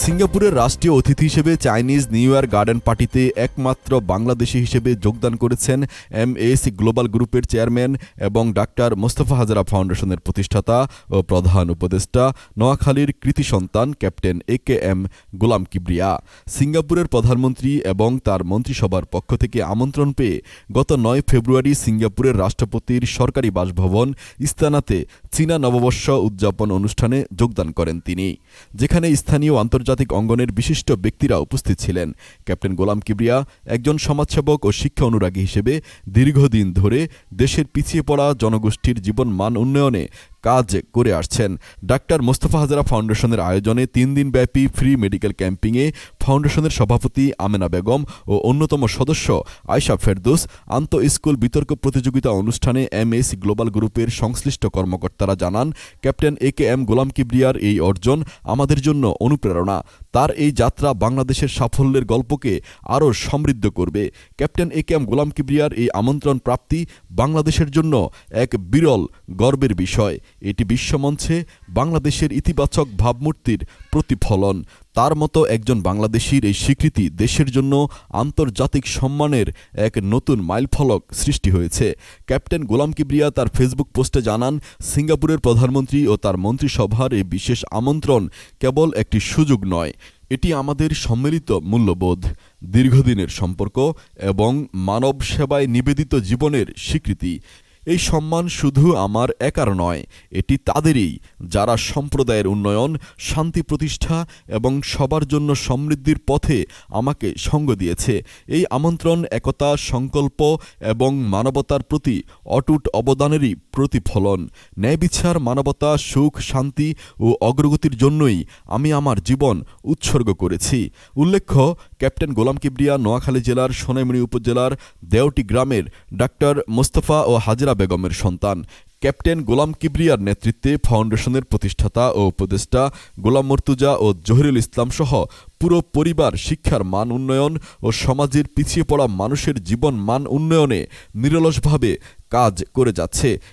সিঙ্গাপুরের রাষ্ট্রীয় অতিথি হিসেবে চাইনিজ নিউ ইয়ার গার্ডেন পার্টিতে একমাত্র বাংলাদেশি হিসেবে যোগদান করেছেন এম এস গ্লোবাল গ্রুপের চেয়ারম্যান এবং ডাক্তার মোস্তফা হাজারা ফাউন্ডেশনের প্রতিষ্ঠাতা ও প্রধান উপদেষ্টা নোয়াখালীর কৃতি সন্তান captain A K M Golam Kibria. সিঙ্গাপুরের প্রধানমন্ত্রী এবং তার মন্ত্রিসভার পক্ষ থেকে আমন্ত্রণ পেয়ে গত নয় ফেব্রুয়ারি সিঙ্গাপুরের রাষ্ট্রপতির সরকারি বাসভবন ইস্তানাতে চীনা নববর্ষ উদযাপন অনুষ্ঠানে যোগদান করেন তিনি। যেখানে স্থানীয় আন্তর্জাতিক অঙ্গনের বিশিষ্ট ব্যক্তিরা উপস্থিত ছিলেন। ক্যাপ্টেন গোলাম কিবরিয়া একজন সমাজসেবক ও শিক্ষা অনুরাগী হিসেবে দীর্ঘদিন ধরে দেশের পিছিয়ে পড়া জনগোষ্ঠীর জীবন মান উন্নয়নে কাজ করে আসছেন। ডাক্তার মোস্তফা হাজারা ফাউন্ডেশনের আয়োজনে তিন দিনব্যাপী ফ্রি মেডিকেল ক্যাম্পিংয়ে ফাউন্ডেশনের সভাপতি আমেনা বেগম ও অন্যতম সদস্য আয়শা ফেরদোস, আন্ত স্কুল বিতর্ক প্রতিযোগিতা অনুষ্ঠানে এম এমএস গ্লোবাল গ্রুপের সংশ্লিষ্ট কর্মকর্তারা জানান, ক্যাপ্টেন এ কে এম গোলাম কিবরিয়ার এই অর্জন আমাদের জন্য অনুপ্রেরণা। তার এই যাত্রা বাংলাদেশের সাফল্যের গল্পকে আরও সমৃদ্ধ করবে। ক্যাপ্টেন এ কে এম গোলাম কিবরিয়ার এই আমন্ত্রণ প্রাপ্তি বাংলাদেশের জন্য এক বিরল গর্বের বিষয়। এটি বিশ্বমঞ্চে বাংলাদেশের ইতিবাচক ভাবমূর্তির প্রতিফলন। তার মতো একজন বাংলাদেশির এই স্বীকৃতি দেশের জন্য আন্তর্জাতিক সম্মানের এক নতুন মাইলফলক সৃষ্টি হয়েছে। ক্যাপ্টেন গোলাম কিবরিয়া তার ফেসবুক পোস্টে জানান, সিঙ্গাপুরের প্রধানমন্ত্রী ও তার মন্ত্রিসভার এই বিশেষ আমন্ত্রণ কেবল একটি সুযোগ নয়, এটি আমাদের সম্মিলিত মূল্যবোধ, দীর্ঘদিনের সম্পর্ক এবং মানব সেবায় নিবেদিত জীবনের স্বীকৃতি। এই সম্মান শুধু আমার একার নয়, এটি তাদেরই, যারা সম্প্রদায়ের উন্নয়ন, শান্তি প্রতিষ্ঠা এবং সবার জন্য সমৃদ্ধির পথে আমাকে সঙ্গ দিয়েছে। এই আমন্ত্রণ, একতা, সংকল্প এবং মানবতার প্রতি অটুট অবদানেরই প্রতিফলন। ন্যায় বিচার মানবতা, সুখ, শান্তি ও অগ্রগতির জন্যই আমি আমার জীবন উৎসর্গ করেছি। উল্লেখ্য, ক্যাপ্টেন গোলাম কিবরিয়া নোয়াখালী জেলার সোনাইমুড়ি উপজেলার দেওটি গ্রামের ডাক্তার মোস্তফা ও হাজরা বেগমের সন্তান, ক্যাপ্টেন গোলাম কিবরিয়ার নেতৃত্বে ফাউন্ডেশনের প্রতিষ্ঠাতা ও উপদেষ্টা গোলাম মর্তুজা ও জহিরুল ইসলাম সহ পুরো পরিবার শিক্ষার মান উন্নয়ন ও সমাজের পিছিয়ে পড়া মানুষের জীবন মান উন্নয়নে নিরলসভাবে কাজ করে যাচ্ছে।